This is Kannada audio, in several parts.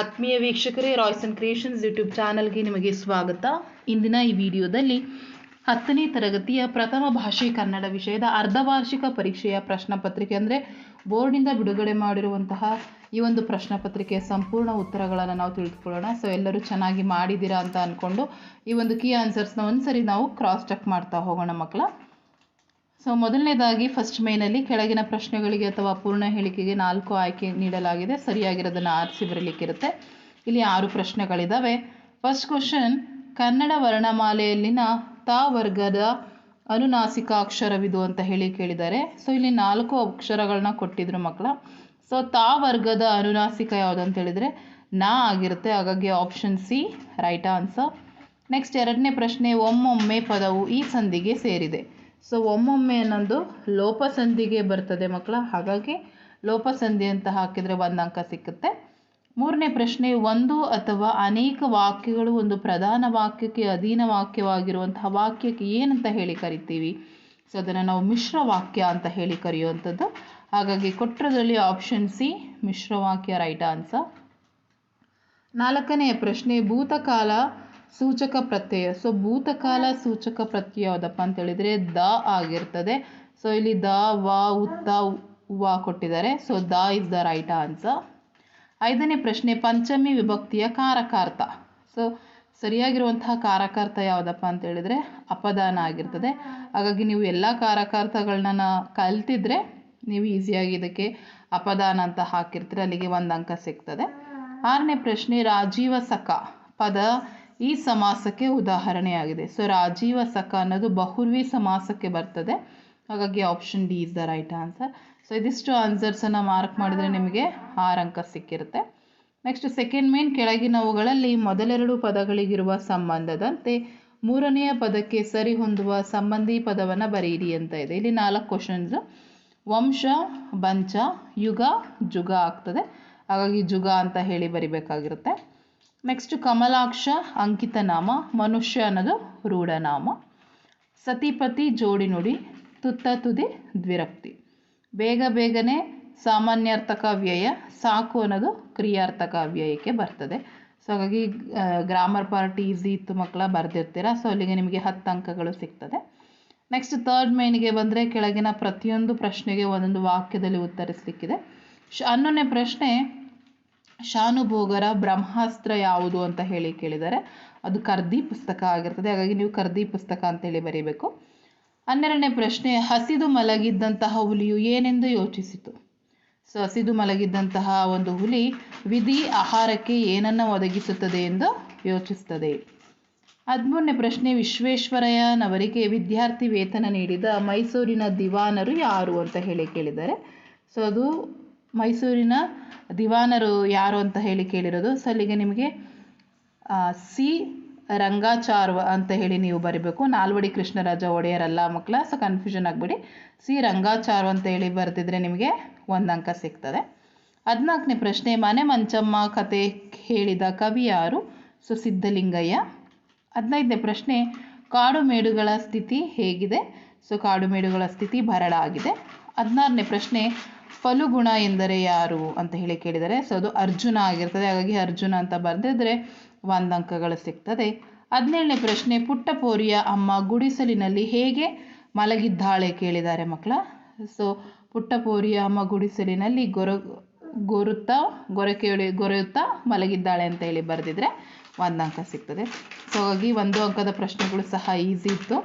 ಆತ್ಮೀಯ ವೀಕ್ಷಕರೇ ರಾಯ್ಸ್ ಅಂಡ್ ಕ್ರಿಯೇಷನ್ಸ್ ಯೂಟ್ಯೂಬ್ ಚಾನಲ್ಗೆ ನಿಮಗೆ ಸ್ವಾಗತ. ಇಂದಿನ ಈ ವಿಡಿಯೋದಲ್ಲಿ ಹತ್ತನೇ ತರಗತಿಯ ಪ್ರಥಮ ಭಾಷೆ ಕನ್ನಡ ವಿಷಯದ ಅರ್ಧವಾರ್ಷಿಕ ಪರೀಕ್ಷೆಯ ಪ್ರಶ್ನೆ ಪತ್ರಿಕೆ ಅಂದರೆ ಬೋರ್ಡಿಂದ ಬಿಡುಗಡೆ ಮಾಡಿರುವಂತಹ ಈ ಒಂದು ಪ್ರಶ್ನೆ ಪತ್ರಿಕೆಯ ಸಂಪೂರ್ಣ ಉತ್ತರಗಳನ್ನು ನಾವು ತಿಳಿದುಕೊಳ್ಳೋಣ. ಸೊ ಎಲ್ಲರೂ ಚೆನ್ನಾಗಿ ಮಾಡಿದ್ದೀರಾ ಅಂತ ಅಂದ್ಕೊಂಡು ಈ ಒಂದು ಕೀ ಆನ್ಸರ್ಸ್ನ ಒಂದು ಸರಿ ನಾವು ಕ್ರಾಸ್ ಚೆಕ್ ಮಾಡ್ತಾ ಹೋಗೋಣ ಮಕ್ಕಳ. ಸೊ ಮೊದಲನೇದಾಗಿ ಫಸ್ಟ್ ಮೇನಲ್ಲಿ ಕೆಳಗಿನ ಪ್ರಶ್ನೆಗಳಿಗೆ ಅಥವಾ ಪೂರ್ಣ ಹೇಳಿಕೆಗೆ ನಾಲ್ಕು ಆಯ್ಕೆ ನೀಡಲಾಗಿದೆ. ಸರಿಯಾಗಿರೋದನ್ನು ಆರಿಸಿ ಬರಲಿಕ್ಕಿರುತ್ತೆ. ಇಲ್ಲಿ ಆರು ಪ್ರಶ್ನೆಗಳಿದ್ದಾವೆ ಫಸ್ಟ್ ಕ್ವಶನ್ ಕನ್ನಡ ವರ್ಣಮಾಲೆಯಲ್ಲಿನ ತ ವರ್ಗದ ಅನುನಾಸಿಕ ಅಕ್ಷರವಿದು ಅಂತ ಹೇಳಿ ಕೇಳಿದ್ದಾರೆ. ಸೊ ಇಲ್ಲಿ ನಾಲ್ಕು ಅಕ್ಷರಗಳನ್ನ ಕೊಟ್ಟಿದ್ರು ಮಕ್ಕಳ. ಸೊ ತಾ ವರ್ಗದ ಅನುನಾಸಿಕ ಯಾವುದು ಅಂತ ಹೇಳಿದರೆ, ನಾ ಆಗಿರುತ್ತೆ. ಹಾಗಾಗಿ option C right answer next ಎರಡನೇ ಪ್ರಶ್ನೆ, ಒಮ್ಮೊಮ್ಮೆ ಪದವು ಈ ಸಂಧಿಗೆ ಸೇರಿದೆ. ಸೊ ಒಮ್ಮೊಮ್ಮೆ ನಂದು ಲೋಪಸಂಧಿಗೆ ಬರ್ತದೆ ಮಕ್ಕಳ, ಹಾಗಾಗಿ ಲೋಪಸಂಧಿ ಅಂತ ಹಾಕಿದರೆ ಒಂದು ಅಂಕ ಸಿಕ್ಕುತ್ತೆ. ಮೂರನೇ ಪ್ರಶ್ನೆ, ಒಂದು ಅಥವಾ ಅನೇಕ ವಾಕ್ಯಗಳು ಒಂದು ಪ್ರಧಾನ ವಾಕ್ಯಕ್ಕೆ ಅಧೀನ ವಾಕ್ಯವಾಗಿರುವಂತಹ ವಾಕ್ಯಕ್ಕೆ ಏನಂತ ಹೇಳಿ ಕರಿತೀವಿ? ಸೊ ಅದನ್ನು ನಾವು ಮಿಶ್ರ ವಾಕ್ಯ ಅಂತ ಹೇಳಿ ಕರೆಯುವಂಥದ್ದು. ಹಾಗಾಗಿ ಕೊಟ್ಟರದಲ್ಲಿ ಆಪ್ಷನ್ ಸಿ ಮಿಶ್ರ ವಾಕ್ಯ ರೈಟ್ ಆನ್ಸರ್ ನಾಲ್ಕನೆಯ ಪ್ರಶ್ನೆ, ಭೂತಕಾಲ ಸೂಚಕ ಪ್ರತ್ಯಯ. ಸೊ ಭೂತಕಾಲ ಸೂಚಕ ಪ್ರತ್ಯಯ ಯಾವುದಪ್ಪ ಅಂತ ಹೇಳಿದರೆ ದ ಆಗಿರ್ತದೆ. ಸೊ ಇಲ್ಲಿ ದ, ವ ಉತ್ತ ವ ಕೊಟ್ಟಿದ್ದಾರೆ. So the is the right answer ಐದನೇ ಪ್ರಶ್ನೆ, ಪಂಚಮಿ ವಿಭಕ್ತಿಯ ಕಾರಕಾರ್ಥ. ಸೊ ಸರಿಯಾಗಿರುವಂತಹ ಕಾರಕಾರ್ಥ ಯಾವುದಪ್ಪ ಅಂತ ಹೇಳಿದರೆ ಅಪದಾನ ಆಗಿರ್ತದೆ. ಹಾಗಾಗಿ ನೀವು ಎಲ್ಲ ಕಾರಕಾರ್ಥಗಳನ್ನ ಕಲ್ತಿದ್ರೆ ನೀವು ಈಸಿಯಾಗಿ ಇದಕ್ಕೆ ಅಪದಾನ ಅಂತ ಹಾಕಿರ್ತೀರ. ಅಲ್ಲಿಗೆ ಒಂದು ಅಂಕ ಸಿಗ್ತದೆ. ಆರನೇ ಪ್ರಶ್ನೆ ರಾಜೀವ ಸಖ ಪದ ಈ ಸಮಾಸಕ್ಕೆ ಉದಾಹರಣೆಯಾಗಿದೆ. ಸೊ ರಾಜೀವ ಸಖ ಅನ್ನೋದು ಬಹುರ್ವಿ ಸಮಾಸಕ್ಕೆ ಬರ್ತದೆ. ಹಾಗಾಗಿ option D is the right answer so ಇದಿಷ್ಟು ಆನ್ಸರ್ಸನ್ನು ಮಾರ್ಕ್ ಮಾಡಿದರೆ ನಿಮಗೆ ಆರು ಅಂಕ ಸಿಕ್ಕಿರುತ್ತೆ. ನೆಕ್ಸ್ಟ್ ಸೆಕೆಂಡ್ ಮೇನ್ ಕೆಳಗಿನವುಗಳಲ್ಲಿ ಮೊದಲೆರಡು ಪದಗಳಿಗಿರುವ ಸಂಬಂಧದಂತೆ ಮೂರನೆಯ ಪದಕ್ಕೆ ಸರಿ ಹೊಂದುವ ಸಂಬಂಧಿ ಪದವನ್ನು ಬರೆಯಿರಿ ಅಂತ ಇದೆ. ಇಲ್ಲಿ ನಾಲ್ಕು ಕ್ವಶನ್ಸ್ ವಂಶ, ಬಂಚ, ಯುಗ, ಜುಗ ಆಗ್ತದೆ. ಹಾಗಾಗಿ ಜುಗ ಅಂತ ಹೇಳಿ ಬರಿಬೇಕಾಗಿರುತ್ತೆ. ನೆಕ್ಸ್ಟ್ ಕಮಲಾಕ್ಷ ಅಂಕಿತ ನಾಮ ಮನುಷ್ಯ ಅನ್ನೋದು ರೂಢನಾಮ. ಸತಿಪತಿ ಜೋಡಿ ನುಡಿ, ತುತ್ತ ತುದಿ, ದ್ವಿರಕ್ತಿ. ಬೇಗ ಬೇಗನೆ ಸಾಮಾನ್ಯಾರ್ಥಕ ವ್ಯಯ ಸಾಕು ಅನ್ನೋದು ಕ್ರಿಯಾರ್ಥಕ ವ್ಯಯಕ್ಕೆ ಬರ್ತದೆ. ಸೊ ಹಾಗಾಗಿ ಗ್ರಾಮರ್ ಪಾರ್ಟ್ ಈಸಿ ಇತ್ತು ಮಕ್ಕಳ ಬರೆದಿರ್ತೀರ? ಸೊ ಅಲ್ಲಿಗೆ ನಿಮಗೆ ಹತ್ತು ಅಂಕಗಳು ಸಿಗ್ತದೆ. ನೆಕ್ಸ್ಟ್ ಥರ್ಡ್ ಮೇನ್ಗೆ ಬಂದರೆ ಕೆಳಗಿನ ಪ್ರತಿಯೊಂದು ಪ್ರಶ್ನೆಗೆ ಒಂದೊಂದು ವಾಕ್ಯದಲ್ಲಿ ಉತ್ತರಿಸಲಿಕ್ಕಿದೆ. ಶ ಹನ್ನೊಂದನೇ ಪ್ರಶ್ನೆ ಶಾನುಭೋಗರ ಬ್ರಹ್ಮಾಸ್ತ್ರ ಯಾವುದು ಅಂತ ಹೇಳಿ ಕೇಳಿದ್ದಾರೆ ಅದು ಕರ್ದಿ ಪುಸ್ತಕ ಆಗಿರ್ತದೆ. ಹಾಗಾಗಿ ನೀವು ಕರ್ದಿ ಪುಸ್ತಕ ಅಂತೇಳಿ ಬರೀಬೇಕು. ಹನ್ನೆರಡನೇ ಪ್ರಶ್ನೆ, ಹಸಿದು ಮಲಗಿದ್ದಂತಹ ಹುಲಿಯು ಏನೆಂದು ಯೋಚಿಸಿತು? ಸೊ, ಹಸಿದು ಮಲಗಿದ್ದಂತಹ ಒಂದು ಹುಲಿ ವಿಧಿ ಆಹಾರಕ್ಕೆ ಏನನ್ನು ಒದಗಿಸುತ್ತದೆ ಎಂದು ಯೋಚಿಸುತ್ತದೆ ಹದಿಮೂರನೇ ಪ್ರಶ್ನೆ, ವಿಶ್ವೇಶ್ವರಯ್ಯನವರಿಗೆ ವಿದ್ಯಾರ್ಥಿ ವೇತನ ನೀಡಿದ ಮೈಸೂರಿನ ದಿವಾನರು ಯಾರು ಅಂತ ಹೇಳಿ ಕೇಳಿದ್ದಾರೆ ಸೊ, ಅದು ಮೈಸೂರಿನ ದಿವಾನರು ಯಾರು ಅಂತ ಹೇಳಿ ಕೇಳಿರೋದು. ಸೊ ಅಲ್ಲಿಗೆ ನಿಮಗೆ ಸಿ ರಂಗಾಚಾರ್ವ ಅಂತ ಹೇಳಿ ನೀವು ಬರೀಬೇಕು. ನಾಲ್ವಡಿ ಕೃಷ್ಣರಾಜ ಒಡೆಯರಲ್ಲ ಮಕ್ಕಳ ಸೊ ಕನ್ಫ್ಯೂಷನ್ ಆಗಬೇಡಿ. ಸಿ ರಂಗಾಚಾರ್ವ ಅಂತ ಹೇಳಿ ಬರೆದಿದ್ರೆ ನಿಮಗೆ ಒಂದು ಅಂಕ ಸಿಗ್ತದೆ. ಹದಿನಾಲ್ಕನೇ ಪ್ರಶ್ನೆ, ಮನೆ ಮಂಚಮ್ಮ ಕತೆ ಹೇಳಿದ ಕವಿ ಯಾರು? ಸೊ ಸಿದ್ಧಲಿಂಗಯ್ಯ. ಹದಿನೈದನೇ ಪ್ರಶ್ನೆ, ಕಾಡು ಮೇಡುಗಳ ಸ್ಥಿತಿ ಹೇಗಿದೆ? ಸೊ ಕಾಡು ಮೇಡುಗಳ ಸ್ಥಿತಿ ಬರಡಾಗಿದೆ ಹದಿನಾರನೇ ಪ್ರಶ್ನೆ ಫಲುಗುಣ ಎಂದರೆ ಯಾರು ಅಂತ ಹೇಳಿ ಕೇಳಿದರೆ, ಸೊ ಅದು ಅರ್ಜುನ ಆಗಿರ್ತದೆ. ಹಾಗಾಗಿ ಅರ್ಜುನ ಅಂತ ಬರೆದಿದ್ರೆ ಒಂದು ಅಂಕಗಳು ಸಿಗ್ತದೆ. ಹದಿನೇಳನೇ ಪ್ರಶ್ನೆ, ಪುಟ್ಟಪೋರಿಯ ಅಮ್ಮ ಗುಡಿಸಲಿನಲ್ಲಿ ಹೇಗೆ ಮಲಗಿದ್ದಾಳೆ ಕೇಳಿದ್ದಾರೆ ಮಕ್ಕಳ. ಸೊ ಪುಟ್ಟಪೋರಿಯ ಅಮ್ಮ ಗುಡಿಸಲಿನಲ್ಲಿ ಗೊರ, ಗೊರುತ್ತಾ ಗೊರಕೆ ಗೊರೆಯುತ್ತಾ ಮಲಗಿದ್ದಾಳೆ ಅಂತ ಹೇಳಿ ಬರೆದಿದ್ರೆ ಒಂದು ಅಂಕ ಸಿಗ್ತದೆ. ಸೊ ಹಾಗಾಗಿ ಒಂದು ಅಂಕದ ಪ್ರಶ್ನೆಗಳು ಸಹ ಈಸಿ ಇತ್ತು.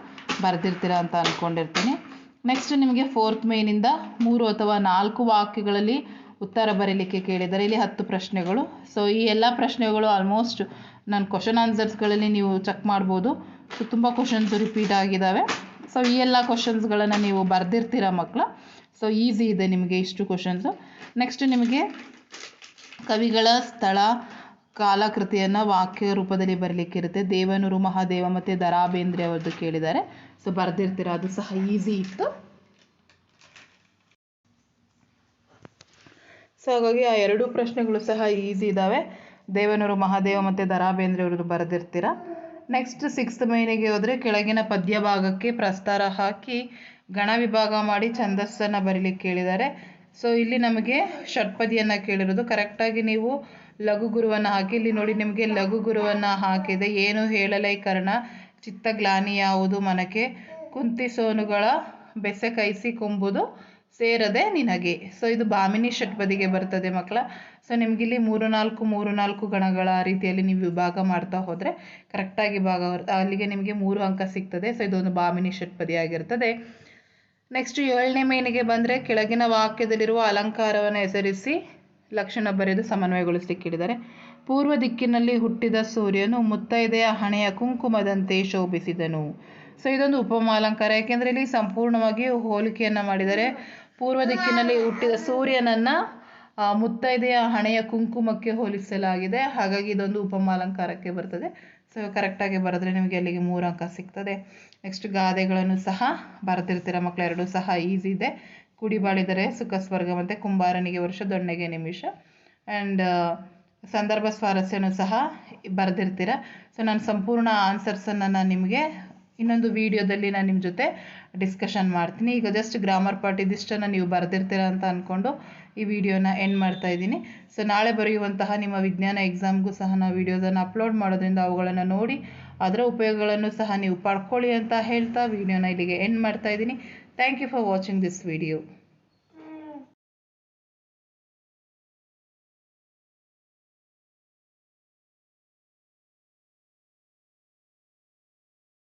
ಬರೆದಿರ್ತೀರ ಅಂತ ಅಂದ್ಕೊಂಡಿರ್ತೀನಿ ನೆಕ್ಸ್ಟ್ ನಿಮಗೆ ಫೋರ್ತ್ ಮೇನಿಂದ ಮೂರು ಅಥವಾ ನಾಲ್ಕು ವಾಕ್ಯಗಳಲ್ಲಿ ಉತ್ತರ ಬರೀಲಿಕ್ಕೆ ಕೇಳಿದರೆ ಇಲ್ಲಿ ಹತ್ತು ಪ್ರಶ್ನೆಗಳು. ಸೊ ಈ ಎಲ್ಲ ಪ್ರಶ್ನೆಗಳು ಆಲ್ಮೋಸ್ಟ್ ನನ್ನ ಕ್ವಶನ್ ಆನ್ಸರ್ಸ್ಗಳಲ್ಲಿ ನೀವು ಚೆಕ್ ಮಾಡ್ಬೋದು. ಸೊ ತುಂಬ ಕ್ವಶನ್ಸ್ ರಿಪೀಟ್ ಆಗಿದ್ದಾವೆ. ಸೊ ಈ ಎಲ್ಲ ಕ್ವಶನ್ಸ್ಗಳನ್ನು ನೀವು ಬರೆದಿರ್ತೀರ ಮಕ್ಕಳ ಸೊ ಈಸಿ ಇದೆ ನಿಮಗೆ ಇಷ್ಟು ಕ್ವಶನ್ಸು ನೆಕ್ಸ್ಟ್ ನಿಮಗೆ ಕವಿಗಳ ಸ್ಥಳ, ಕಾಲಕೃತಿಯನ್ನು ವಾಕ್ಯ ರೂಪದಲ್ಲಿ ಬರಲಿಕ್ಕಿರುತ್ತೆ ದೇವನೂರು ಮಹಾದೇವ ಮತ್ತು ದರಾಬೇಂದ್ರೆ ಅವ್ರದ್ದು ಕೇಳಿದ್ದಾರೆ. ಸೊ ಬರೆದಿರ್ತೀರ? ಅದು ಸಹ ಈಸಿ ಇತ್ತು. ಸೊ ಹಾಗಾಗಿ ಆ ಎರಡೂ ಪ್ರಶ್ನೆಗಳು ಸಹ ಈಸಿ ಇದ್ದಾವೆ ದೇವನೂರು ಮಹಾದೇವ ಮತ್ತು ದರಾ ಬೇಂದ್ರೆ ಅವ್ರದ್ದು ಬರೆದಿರ್ತೀರ. ನೆಕ್ಸ್ಟ್ ಸಿಕ್ಸ್ತ್ ಮೈನಿಗೆ ಹೋದರೆ ಕೆಳಗಿನ ಪದ್ಯ ಭಾಗಕ್ಕೆ ಪ್ರಸ್ತಾರ ಹಾಕಿ ಗಣ ವಿಭಾಗ ಮಾಡಿ ಛಂದಸ್ಸನ್ನು ಬರೀಲಿಕ್ಕೆ ಕೇಳಿದ್ದಾರೆ ಸೊ ಇಲ್ಲಿ ನಮಗೆ ಷಟ್ಪದಿಯನ್ನು ಕೇಳಿರೋದು. ಕರೆಕ್ಟಾಗಿ ನೀವು ಲಘು ಗುರುವನ್ನು ಹಾಕಿ, ಇಲ್ಲಿ ನೋಡಿ ನಿಮಗೆ ಲಘು ಗುರುವನ್ನು ಹಾಕಿದೆ. ಏನು ಹೇಳಲೈ ಕರ್ಣ? ಚಿತ್ತಗ್ಲಾನಿ ಯಾವುದು ಮನಕೆ ಕುಂತಿ ಸೋನುಗಳ ಬೆಸೆ ಕೈಸಿ ಕೊಂಬುದು ಸೇರದೆ ನಿನಗೆ. ಸೊ ಇದು ಭಾಮಿನಿ ಷಟ್ಪದಿಗೆ ಬರ್ತದೆ ಮಕ್ಕಳ. ಸೊ ನಿಮಗಿಲ್ಲಿ ಮೂರು ನಾಲ್ಕು ಮೂರು ನಾಲ್ಕು ಗಣಗಳ ರೀತಿಯಲ್ಲಿ ನೀವು ವಿಭಾಗ ಮಾಡ್ತಾ ಹೋದರೆ ಕರೆಕ್ಟಾಗಿ ಭಾಗ ಅಲ್ಲಿಗೆ ನಿಮಗೆ ಮೂರು ಅಂಕ ಸಿಗ್ತದೆ. ಸೊ ಇದೊಂದು ಭಾಮಿನಿ ಷಟ್ಪದಿ ಆಗಿರ್ತದೆ. ನೆಕ್ಸ್ಟ್ ಏಳನೇ ಮೇನಿಗೆ ಬಂದರೆ ಕೆಳಗಿನ ವಾಕ್ಯದಲ್ಲಿರುವ ಅಲಂಕಾರವನ್ನು ಹೆಸರಿಸಿ ಲಕ್ಷಣ ಬರೆದು ಸಮನ್ವಯಗೊಳಿಸಲಿಕ್ಕೆ ಹೇಳಿದ್ದಾರೆ. ಪೂರ್ವ ದಿಕ್ಕಿನಲ್ಲಿ ಹುಟ್ಟಿದ ಸೂರ್ಯನು ಮುತ್ತೈದೆಯ ಹಣೆಯ ಕುಂಕುಮದಂತೆ ಶೋಭಿಸಿದನು. ಸೊ ಇದೊಂದು ಉಪಮಾಲಂಕಾರ ಯಾಕೆಂದರೆ ಇಲ್ಲಿ ಸಂಪೂರ್ಣವಾಗಿ ಹೋಲಿಕೆಯನ್ನು ಮಾಡಿದರೆ ಪೂರ್ವ ದಿಕ್ಕಿನಲ್ಲಿ ಹುಟ್ಟಿದ ಸೂರ್ಯನನ್ನು ಮುತ್ತೈದೆಯ ಹಣೆಯ ಕುಂಕುಮಕ್ಕೆ ಹೋಲಿಸಲಾಗಿದೆ. ಹಾಗಾಗಿ ಇದೊಂದು ಉಪಮಾಲಂಕಾರಕ್ಕೆ ಬರ್ತದೆ. ಸೊ ಕರೆಕ್ಟಾಗಿ ಬರೆದ್ರೆ ನಿಮಗೆ ಅಲ್ಲಿಗೆ ಮೂರು ಅಂಕ ಸಿಗ್ತದೆ. ನೆಕ್ಸ್ಟ್ ಗಾದೆಗಳನ್ನು ಸಹ ಬರೆದಿರ್ತೀರ ಮಕ್ಕಳು ಎರಡೂ ಸಹ ಈಸಿ ಇದೆ. ಕುಡಿಬಾಳಿದರೆ ಸುಖ, ಸ್ವರ್ಗ ಮತ್ತು ಕುಂಬಾರನಿಗೆ ವರ್ಷ, ದೊಣ್ಣೆಗೆ ನಿಮಿಷ. ಆ್ಯಂಡ್ ಸಂದರ್ಭ ಸ್ವಾರಸ್ಯನೂ ಸಹ ಬರೆದಿರ್ತೀರ. ಸೊ ನಾನು ಸಂಪೂರ್ಣ ಆನ್ಸರ್ಸನ್ನು ನಾನು ನಿಮಗೆ ಇನ್ನೊಂದು ವಿಡಿಯೋದಲ್ಲಿ ನಾನು ನಿಮ್ಮ ಜೊತೆ ಡಿಸ್ಕಷನ್ ಮಾಡ್ತೀನಿ. ಈಗ ಜಸ್ಟ್ ಗ್ರಾಮರ್ ಪಾರ್ಟ್ ಇದಿಷ್ಟನ್ನು ನೀವು ಬರೆದಿರ್ತೀರ ಅಂತ ಅಂದ್ಕೊಂಡು ಈ ವಿಡಿಯೋನ ಎಂಡ್ ಮಾಡ್ತಾ ಇದ್ದೀನಿ. ಸೊ ನಾಳೆ ಬರೆಯುವಂತಹ ನಿಮ್ಮ ವಿಜ್ಞಾನ ಎಕ್ಸಾಮ್ಗೂ ಸಹ ನಾವು ವಿಡಿಯೋಸನ್ನು ಅಪ್ಲೋಡ್ ಮಾಡೋದ್ರಿಂದ ಅವುಗಳನ್ನು ನೋಡಿ ಅದರ ಉಪಯೋಗಗಳನ್ನು ಸಹ ನೀವು ಪಡ್ಕೊಳ್ಳಿ ಅಂತ ಹೇಳ್ತಾ ವಿಡಿಯೋನ ಇಲ್ಲಿಗೆ ಎಂಡ್ ಮಾಡ್ತಾ ಇದ್ದೀನಿ. Thank you for watching this video